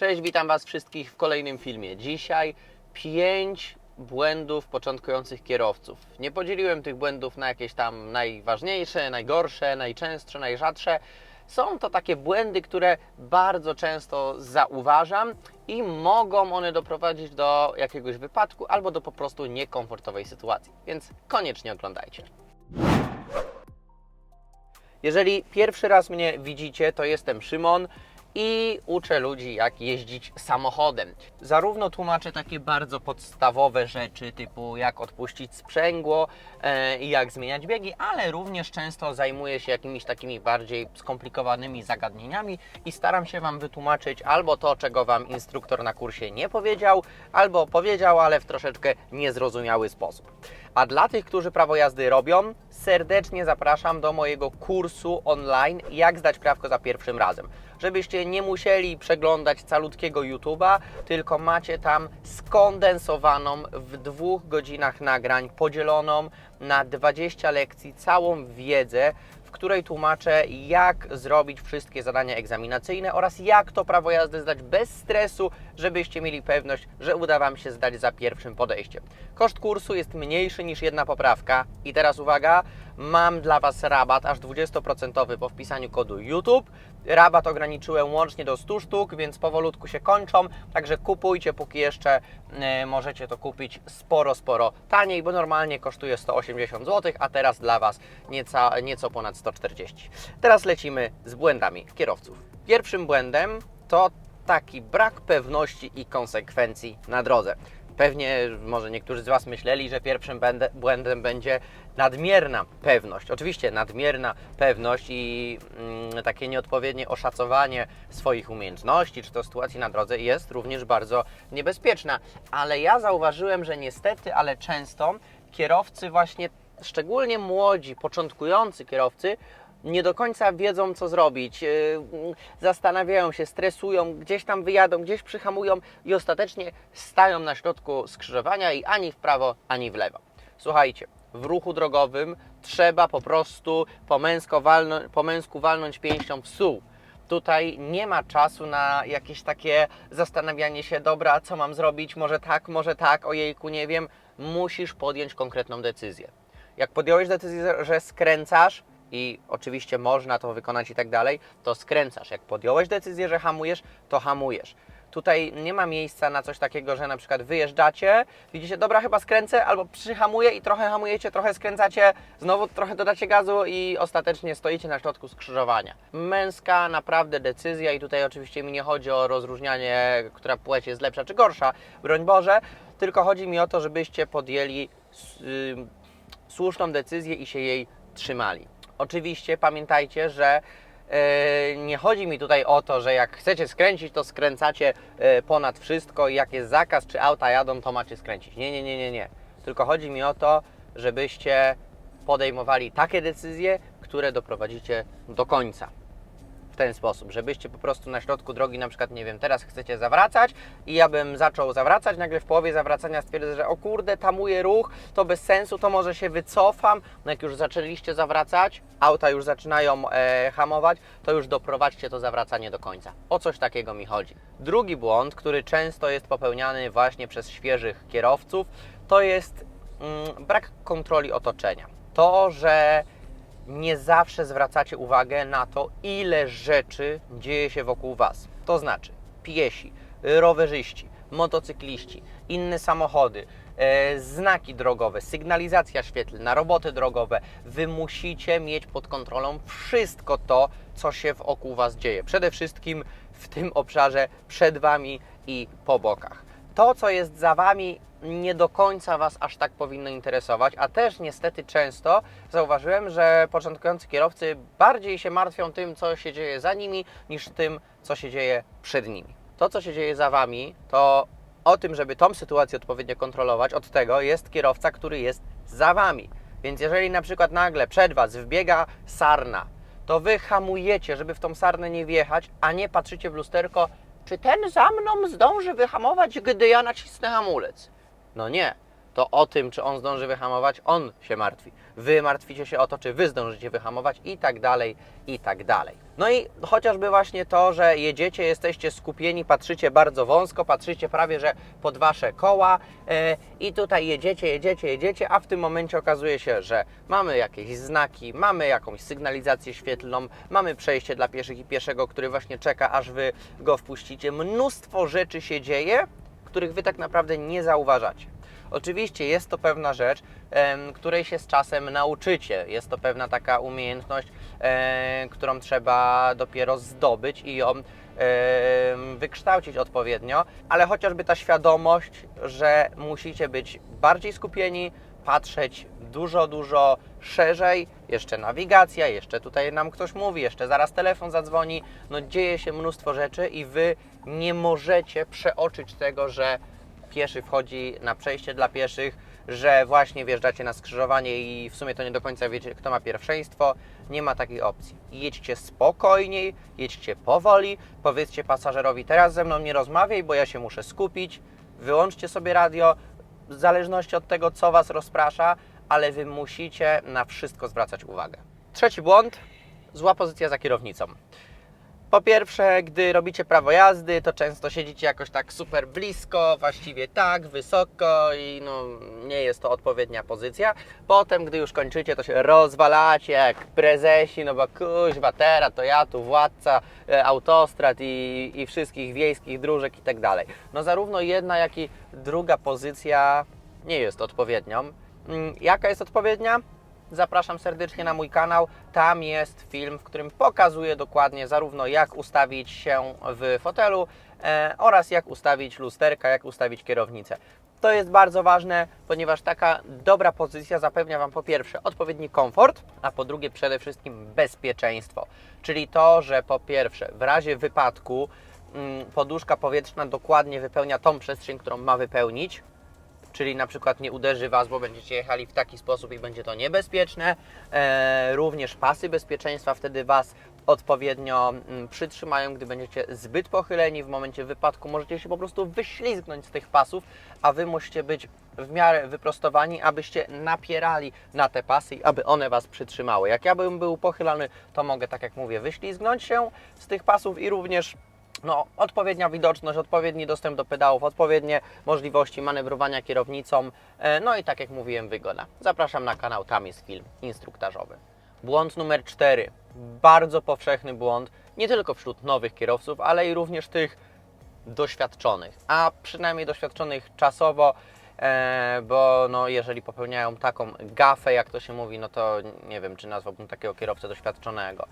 Cześć, witam Was wszystkich w kolejnym filmie. Dzisiaj 5 błędów początkujących kierowców. Nie podzieliłem tych błędów na jakieś tam najważniejsze, najgorsze, najczęstsze, najrzadsze. Są to takie błędy, które bardzo często zauważam i mogą one doprowadzić do jakiegoś wypadku albo do po prostu niekomfortowej sytuacji. Więc koniecznie oglądajcie. Jeżeli pierwszy raz mnie widzicie, to jestem Szymon i uczę ludzi, jak jeździć samochodem. Zarówno tłumaczę takie bardzo podstawowe rzeczy, typu jak odpuścić sprzęgło e, i jak zmieniać biegi, ale również często zajmuję się jakimiś takimi bardziej skomplikowanymi zagadnieniami i staram się Wam wytłumaczyć albo to, czego Wam instruktor na kursie nie powiedział, albo powiedział, ale w troszeczkę niezrozumiały sposób. A dla tych, którzy prawo jazdy robią, serdecznie zapraszam do mojego kursu online Jak zdać prawko za pierwszym razem. Żebyście nie musieli przeglądać calutkiego YouTube'a, tylko macie tam skondensowaną w dwóch godzinach nagrań, podzieloną na 20 lekcji, całą wiedzę, której tłumaczę, jak zrobić wszystkie zadania egzaminacyjne oraz jak to prawo jazdy zdać bez stresu, żebyście mieli pewność, że uda Wam się zdać za pierwszym podejściem. Koszt kursu jest mniejszy niż jedna poprawka i teraz uwaga, mam dla Was rabat aż 20% po wpisaniu kodu YouTube. Rabat ograniczyłem łącznie do 100 sztuk, więc powolutku się kończą, także kupujcie, póki jeszcze e, możecie to kupić sporo, sporo taniej, bo normalnie kosztuje 180 zł, a teraz dla Was nieco ponad 140. Teraz lecimy z błędami kierowców. Pierwszym błędem to taki brak pewności i konsekwencji na drodze. Pewnie może niektórzy z Was myśleli, że pierwszym błędem będzie nadmierna pewność. Oczywiście nadmierna pewność i mm, takie nieodpowiednie oszacowanie swoich umiejętności czy to sytuacji na drodze jest również bardzo niebezpieczna. Ale ja zauważyłem, że niestety, ale często kierowcy właśnie, szczególnie młodzi, początkujący kierowcy, nie do końca wiedzą, co zrobić. Yy, Zastanawiają się, stresują, gdzieś tam wyjadą, gdzieś przyhamują i ostatecznie stają na środku skrzyżowania i ani w prawo, ani w lewo. Słuchajcie, w ruchu drogowym trzeba po prostu po, męsko po męsku walnąć pięścią w stół. Tutaj nie ma czasu na jakieś takie zastanawianie się, dobra, co mam zrobić, może tak, może tak, ojejku, nie wiem. Musisz podjąć konkretną decyzję. Jak podjąłeś decyzję, że skręcasz i oczywiście można to wykonać i tak dalej, to skręcasz. Jak podjąłeś decyzję, że hamujesz, to hamujesz. Tutaj nie ma miejsca na coś takiego, że na przykład wyjeżdżacie, widzicie, dobra, chyba skręcę, albo przyhamuję i trochę hamujecie, trochę skręcacie, znowu trochę dodacie gazu i ostatecznie stoicie na środku skrzyżowania. Męska naprawdę decyzja i tutaj oczywiście mi nie chodzi o rozróżnianie, która płeć jest lepsza czy gorsza, broń Boże, tylko chodzi mi o to, żebyście podjęli y, słuszną decyzję i się jej trzymali. Oczywiście pamiętajcie, że e, nie chodzi mi tutaj o to, że jak chcecie skręcić, to skręcacie e, ponad wszystko i jak jest zakaz, czy auta jadą, to macie skręcić. Nie, nie, nie, nie, nie. Tylko chodzi mi o to, żebyście podejmowali takie decyzje, które doprowadzicie do końca w ten sposób, żebyście po prostu na środku drogi, na przykład, nie wiem, teraz chcecie zawracać i ja bym zaczął zawracać, nagle w połowie zawracania stwierdzę, że o kurde, tamuję ruch, to bez sensu, to może się wycofam. No jak już zaczęliście zawracać, auta już zaczynają e, hamować, to już doprowadźcie to zawracanie do końca. O coś takiego mi chodzi. Drugi błąd, który często jest popełniany właśnie przez świeżych kierowców, to jest mm, brak kontroli otoczenia. To, że nie zawsze zwracacie uwagę na to, ile rzeczy dzieje się wokół Was. To znaczy piesi, rowerzyści, motocykliści, inne samochody, e, znaki drogowe, sygnalizacja świetlna, roboty drogowe. Wy musicie mieć pod kontrolą wszystko to, co się wokół Was dzieje. Przede wszystkim w tym obszarze przed Wami i po bokach. To, co jest za Wami, nie do końca Was aż tak powinno interesować, a też niestety często zauważyłem, że początkujący kierowcy bardziej się martwią tym, co się dzieje za nimi, niż tym, co się dzieje przed nimi. To, co się dzieje za Wami, to o tym, żeby tą sytuację odpowiednio kontrolować, od tego jest kierowca, który jest za Wami. Więc jeżeli na przykład nagle przed Was wbiega sarna, to Wy hamujecie, żeby w tą sarnę nie wjechać, a nie patrzycie w lusterko, czy ten za mną zdąży wyhamować, gdy ja nacisnę hamulec. No nie. to o tym, czy on zdąży wyhamować, on się martwi. Wy martwicie się o to, czy wy zdążycie wyhamować i tak dalej, i tak dalej. No i chociażby właśnie to, że jedziecie, jesteście skupieni, patrzycie bardzo wąsko, patrzycie prawie, że pod wasze koła e, i tutaj jedziecie, jedziecie, jedziecie, a w tym momencie okazuje się, że mamy jakieś znaki, mamy jakąś sygnalizację świetlną, mamy przejście dla pieszych i pieszego, który właśnie czeka, aż wy go wpuścicie. Mnóstwo rzeczy się dzieje, których wy tak naprawdę nie zauważacie. Oczywiście jest to pewna rzecz, której się z czasem nauczycie. Jest to pewna taka umiejętność, którą trzeba dopiero zdobyć i ją wykształcić odpowiednio, ale chociażby ta świadomość, że musicie być bardziej skupieni, patrzeć dużo, dużo szerzej, jeszcze nawigacja, jeszcze tutaj nam ktoś mówi, jeszcze zaraz telefon zadzwoni, no dzieje się mnóstwo rzeczy i Wy nie możecie przeoczyć tego, że pieszy wchodzi na przejście dla pieszych, że właśnie wjeżdżacie na skrzyżowanie i w sumie to nie do końca wiecie, kto ma pierwszeństwo. Nie ma takiej opcji. Jedźcie spokojniej, jedźcie powoli, powiedzcie pasażerowi, teraz ze mną nie rozmawiaj, bo ja się muszę skupić, wyłączcie sobie radio, w zależności od tego, co Was rozprasza, ale Wy musicie na wszystko zwracać uwagę. Trzeci błąd, zła pozycja za kierownicą. Po pierwsze, gdy robicie prawo jazdy, to często siedzicie jakoś tak super blisko, właściwie tak, wysoko i no, nie jest to odpowiednia pozycja. Potem, gdy już kończycie, to się rozwalacie jak prezesi, no bo kuźwa, teraz to ja tu władca e, autostrad i, i wszystkich wiejskich dróżek i tak dalej. No zarówno jedna, jak i druga pozycja nie jest odpowiednią. Mm, Jaka jest odpowiednia? Zapraszam serdecznie na mój kanał. Tam jest film, w którym pokazuję dokładnie zarówno jak ustawić się w fotelu e, oraz jak ustawić lusterka, jak ustawić kierownicę. To jest bardzo ważne, ponieważ taka dobra pozycja zapewnia Wam po pierwsze odpowiedni komfort, a po drugie przede wszystkim bezpieczeństwo. Czyli to, że po pierwsze w razie wypadku mm, poduszka powietrzna dokładnie wypełnia tą przestrzeń, którą ma wypełnić, czyli na przykład nie uderzy Was, bo będziecie jechali w taki sposób i będzie to niebezpieczne. E, również pasy bezpieczeństwa wtedy Was odpowiednio mm, przytrzymają, gdy będziecie zbyt pochyleni w momencie wypadku. Możecie się po prostu wyślizgnąć z tych pasów, a Wy musicie być w miarę wyprostowani, abyście napierali na te pasy i aby one Was przytrzymały. Jak ja bym był pochylony, to mogę, tak jak mówię, wyślizgnąć się z tych pasów i również no, odpowiednia widoczność, odpowiedni dostęp do pedałów, odpowiednie możliwości manewrowania kierownicą, e, no i tak jak mówiłem, wygoda. Zapraszam na kanał, tam jest film instruktażowy. Błąd numer 4. Bardzo powszechny błąd, nie tylko wśród nowych kierowców, ale i również tych doświadczonych, a przynajmniej doświadczonych czasowo, e, bo no, jeżeli popełniają taką gafę, jak to się mówi, no to nie wiem, czy nazwałbym takiego kierowcę doświadczonego.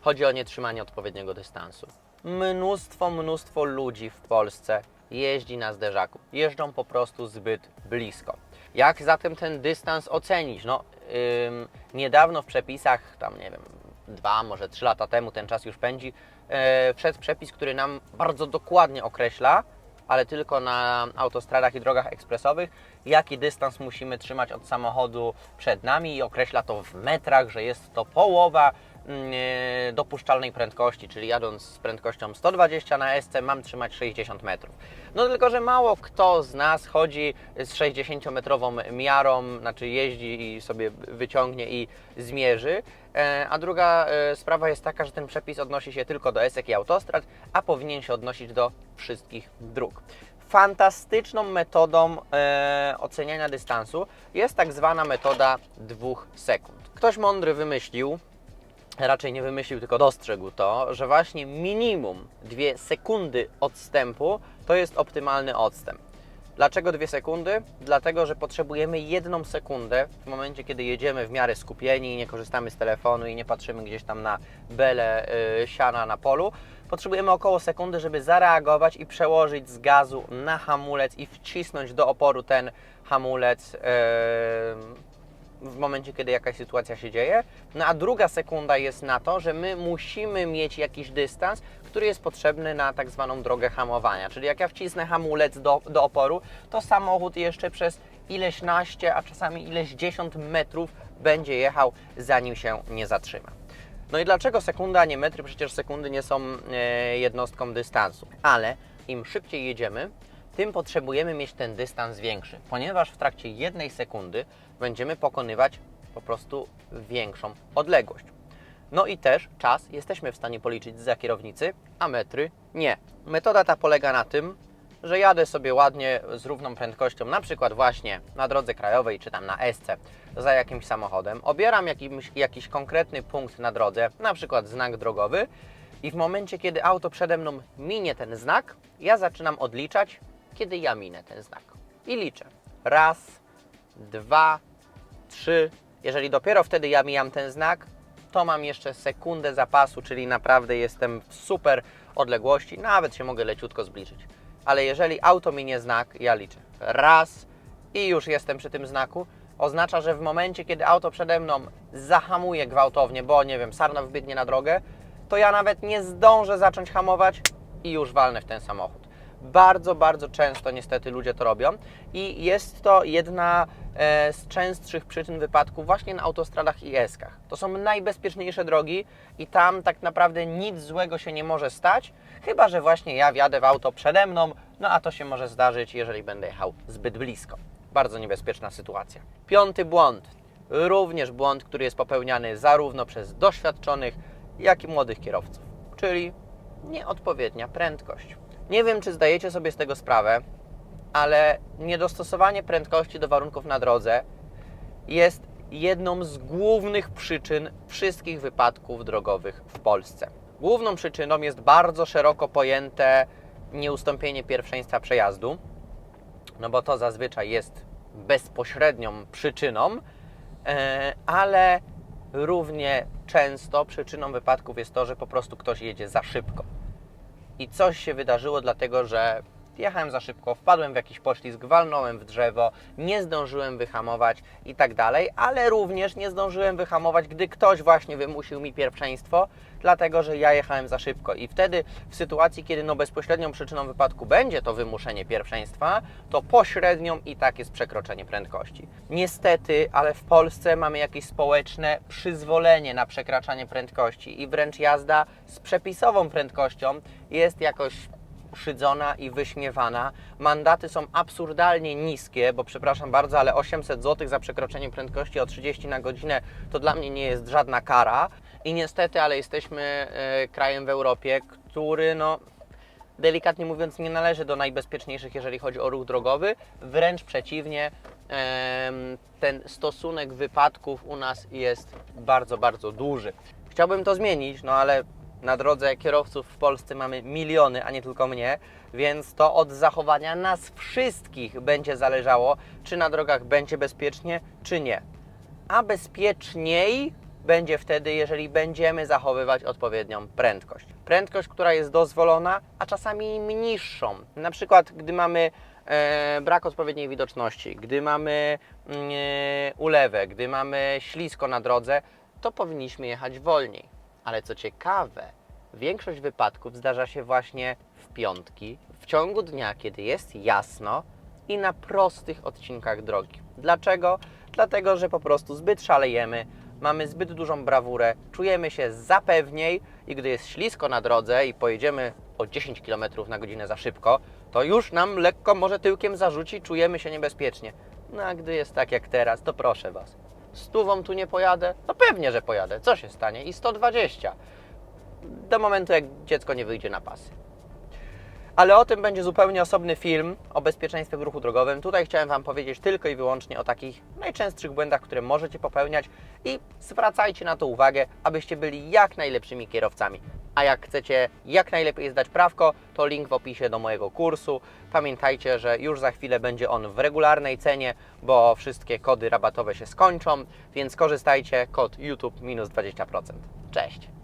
Chodzi o nietrzymanie odpowiedniego dystansu. Mnóstwo, mnóstwo ludzi w Polsce jeździ na zderzaku. Jeżdżą po prostu zbyt blisko. Jak zatem ten dystans ocenić? No, ym, niedawno w przepisach, tam nie wiem, dwa, może trzy lata temu, ten czas już pędzi, e, wszedł przepis, który nam bardzo dokładnie określa, ale tylko na autostradach i drogach ekspresowych, jaki dystans musimy trzymać od samochodu przed nami i określa to w metrach, że jest to połowa dopuszczalnej prędkości, czyli jadąc z prędkością 120 na SC mam trzymać 60 metrów. No tylko, że mało kto z nas chodzi z 60-metrową miarą, znaczy jeździ i sobie wyciągnie i zmierzy. E, A druga e, sprawa jest taka, że ten przepis odnosi się tylko do esek i autostrad, a powinien się odnosić do wszystkich dróg. Fantastyczną metodą e, oceniania dystansu jest tak zwana metoda dwóch sekund. Ktoś mądry wymyślił, raczej nie wymyślił, tylko dostrzegł to, że właśnie minimum dwie sekundy odstępu to jest optymalny odstęp. Dlaczego dwie sekundy? Dlatego, że potrzebujemy jedną sekundę w momencie, kiedy jedziemy w miarę skupieni, nie korzystamy z telefonu i nie patrzymy gdzieś tam na belę y, siana na polu. Potrzebujemy około sekundy, żeby zareagować i przełożyć z gazu na hamulec i wcisnąć do oporu ten hamulec. y, w momencie, kiedy jakaś sytuacja się dzieje. No a druga sekunda jest na to, że my musimy mieć jakiś dystans, który jest potrzebny na tak zwaną drogę hamowania. Czyli jak ja wcisnę hamulec do, do oporu, to samochód jeszcze przez ileś naście, a czasami ileś dziesiąt metrów będzie jechał, zanim się nie zatrzyma. No i dlaczego sekunda, a nie metry? Przecież sekundy nie są e, jednostką dystansu. Ale im szybciej jedziemy, tym potrzebujemy mieć ten dystans większy, ponieważ w trakcie jednej sekundy będziemy pokonywać po prostu większą odległość. No i też czas jesteśmy w stanie policzyć za kierownicy, a metry nie. Metoda ta polega na tym, że jadę sobie ładnie z równą prędkością, na przykład właśnie na drodze krajowej czy tam na SC za jakimś samochodem, obieram jakimś, jakiś konkretny punkt na drodze, na przykład znak drogowy i w momencie, kiedy auto przede mną minie ten znak, ja zaczynam odliczać, kiedy ja minę ten znak. I liczę. Raz, dwa, trzy. Jeżeli dopiero wtedy ja mijam ten znak, to mam jeszcze sekundę zapasu, czyli naprawdę jestem w super odległości, nawet się mogę leciutko zbliżyć. Ale jeżeli auto minie znak, ja liczę raz i już jestem przy tym znaku, oznacza, że w momencie, kiedy auto przede mną zahamuje gwałtownie, bo nie wiem, sarna wbiegnie na drogę, to ja nawet nie zdążę zacząć hamować i już walnę w ten samochód. Bardzo, bardzo często niestety ludzie to robią i jest to jedna e, z częstszych przyczyn wypadków właśnie na autostradach i eskach. To są najbezpieczniejsze drogi i tam tak naprawdę nic złego się nie może stać, chyba że właśnie ja wjadę w auto przede mną, no a to się może zdarzyć, jeżeli będę jechał zbyt blisko. Bardzo niebezpieczna sytuacja. Piąty błąd. Również błąd, który jest popełniany zarówno przez doświadczonych, jak i młodych kierowców, czyli nieodpowiednia prędkość. Nie wiem, czy zdajecie sobie z tego sprawę, ale niedostosowanie prędkości do warunków na drodze jest jedną z głównych przyczyn wszystkich wypadków drogowych w Polsce. Główną przyczyną jest bardzo szeroko pojęte nieustąpienie pierwszeństwa przejazdu, no bo to zazwyczaj jest bezpośrednią przyczyną, e, ale równie często przyczyną wypadków jest to, że po prostu ktoś jedzie za szybko. I coś się wydarzyło, dlatego że jechałem za szybko, wpadłem w jakiś poślizg, walnąłem w drzewo, nie zdążyłem wyhamować i tak dalej, ale również nie zdążyłem wyhamować, gdy ktoś właśnie wymusił mi pierwszeństwo, dlatego że ja jechałem za szybko. I wtedy w sytuacji, kiedy no bezpośrednią przyczyną wypadku będzie to wymuszenie pierwszeństwa, to pośrednią i tak jest przekroczenie prędkości. Niestety, ale w Polsce mamy jakieś społeczne przyzwolenie na przekraczanie prędkości i wręcz jazda z przepisową prędkością jest jakoś szydzona i wyśmiewana. Mandaty są absurdalnie niskie, bo przepraszam bardzo, ale 800 zł za przekroczenie prędkości o 30 na godzinę to dla mnie nie jest żadna kara. I niestety, ale jesteśmy e, krajem w Europie, który no delikatnie mówiąc nie należy do najbezpieczniejszych, jeżeli chodzi o ruch drogowy. Wręcz przeciwnie, ten stosunek wypadków u nas jest bardzo, bardzo duży. Chciałbym to zmienić, no ale na drodze kierowców w Polsce mamy miliony, a nie tylko mnie, więc to od zachowania nas wszystkich będzie zależało, czy na drogach będzie bezpiecznie, czy nie. A bezpieczniej będzie wtedy, jeżeli będziemy zachowywać odpowiednią prędkość. Prędkość, która jest dozwolona, a czasami niższą. Na przykład, gdy mamy e, brak odpowiedniej widoczności, gdy mamy mm, e, ulewę, gdy mamy ślisko na drodze, to powinniśmy jechać wolniej. Ale co ciekawe, większość wypadków zdarza się właśnie w piątki, w ciągu dnia, kiedy jest jasno i na prostych odcinkach drogi. Dlaczego? Dlatego, że po prostu zbyt szalejemy, mamy zbyt dużą brawurę, czujemy się zapewniej i gdy jest ślisko na drodze i pojedziemy o 10 km na godzinę za szybko, to już nam lekko może tyłkiem zarzuci, czujemy się niebezpiecznie. No a gdy jest tak jak teraz, to proszę Was. Stówą tu nie pojadę? No pewnie, że pojadę. Co się stanie? I 120. Do momentu, jak dziecko nie wyjdzie na pasy. Ale o tym będzie zupełnie osobny film o bezpieczeństwie w ruchu drogowym. Tutaj chciałem Wam powiedzieć tylko i wyłącznie o takich najczęstszych błędach, które możecie popełniać i zwracajcie na to uwagę, abyście byli jak najlepszymi kierowcami. A jak chcecie jak najlepiej zdać prawko, to link w opisie do mojego kursu. Pamiętajcie, że już za chwilę będzie on w regularnej cenie, bo wszystkie kody rabatowe się skończą, więc korzystajcie, kod YouTube minus 20%. Cześć!